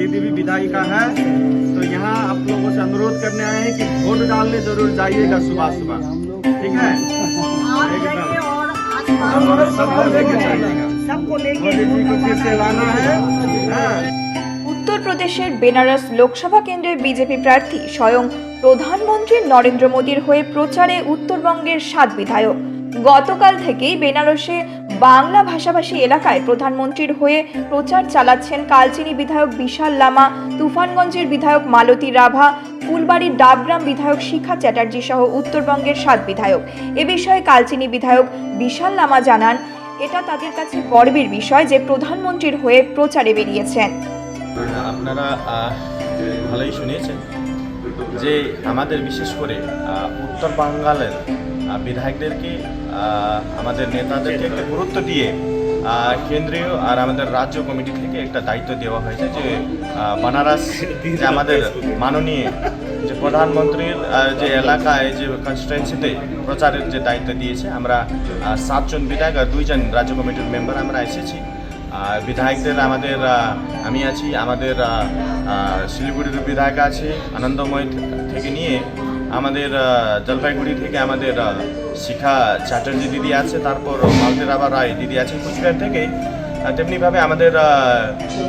दीदी भी विधायिका है तो यहाँ आप लोगों से अनुरोध करने आए हैं कि वोट डालने जरूर जाइएगा सुबह सुबह ठीक है एकदम और सबको लेके जाइएगा सबको लेके मोदी जी को फिर से लाना है हाँ উত্তরপ্রদেশের বেনারস লোকসভা কেন্দ্রের বিজেপি প্রার্থী স্বয়ং প্রধানমন্ত্রী নরেন্দ্র মোদীর হয়ে প্রচারে উত্তরবঙ্গের সাত বিধায়ক গতকাল থেকেই বেনারসে বাংলা ভাষাভাষী এলাকায় প্রধানমন্ত্রীর হয়ে প্রচার চালাচ্ছেন কালচিনি বিধায়ক বিশাল লামা, তুফানগঞ্জের বিধায়ক মালতী রাভা, ফুলবাড়ির ডাবগ্রাম বিধায়ক শিখা চ্যাটার্জি সহ উত্তরবঙ্গের সাত বিধায়ক। এ বিষয়ে কালচিনি বিধায়ক বিশাল লামা জানান, এটা তাদের কাছে গর্বের বিষয় যে প্রধানমন্ত্রীর হয়ে প্রচারে বেরিয়েছেন। আপনারা ভালোই শুনিয়েছেন যে আমাদের বিশেষ করে উত্তর বাঙ্গালের বিধায়কদেরকে আমাদের নেতাদেরকে একটা গুরুত্ব দিয়ে কেন্দ্রীয় আর আমাদের রাজ্য কমিটি থেকে একটা দায়িত্ব দেওয়া হয়েছে যে বানারস যে আমাদের মাননীয় যে প্রধানমন্ত্রীর যে এলাকায় যে কনস্টিটুয়েন্সিতে প্রচারের যে দায়িত্ব দিয়েছে, আমরা সাতজন বিধায়ক আর দুইজন রাজ্য কমিটির মেম্বার আমরা এসেছি। আর বিধায়কদের আমাদের আমি আছি, আমাদের শিলিগুড়ির বিধায়ক আছে, আনন্দময় থেকে নিয়ে আমাদের জলপাইগুড়ি থেকে আমাদের শিখা চ্যাটার্জি দিদি আছে, তারপর মালদের আবার রায় দিদি আছে কুচবিহার থেকে তেমনিভাবে আমাদের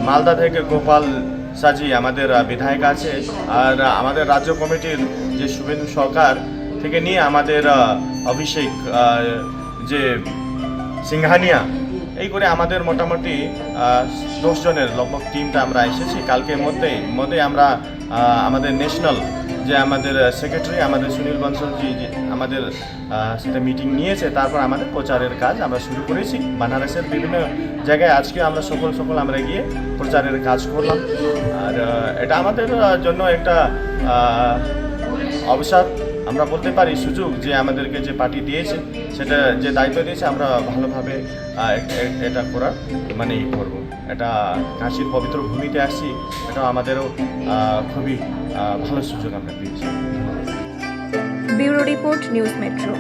মালদা থেকে গোপাল সাজি আমাদের বিধায়ক আছে। আর আমাদের রাজ্য কমিটির যে শুভেন্দু সরকার থেকে নিয়ে আমাদের অভিষেক যে সিংহানিয়া, এই করে আমাদের মোটামুটি দশ জনের লগভগ টিমটা আমরা এসেছি। কালকের মধ্যে মধ্যে আমরা আমাদের ন্যাশনাল যে আমাদের সেক্রেটারি আমাদের সুনীল বনসলজি আমাদের সেটা সাথে মিটিং নিয়েছে তারপর আমাদের প্রচারের কাজ আমরা শুরু করেছি। বানারসের বিভিন্ন জায়গায় আজকে আমরা সকল সকল আমরা গিয়ে প্রচারের কাজ করলাম। আর এটা আমাদের জন্য একটা আহ, অবসর আমরা বলতে পারি সুযোগ যে আমাদেরকে যে পার্টি দিয়েছে, সেটা যে দায়িত্ব দিয়েছে, আমরা ভালোভাবে এটা করার মানে ই করব। এটা কাশির পবিত্র ভূমিতে আসছি এটা আমাদেরও খুবই ভালো সুযোগ আমরা পেয়েছি। Bureau report news metro.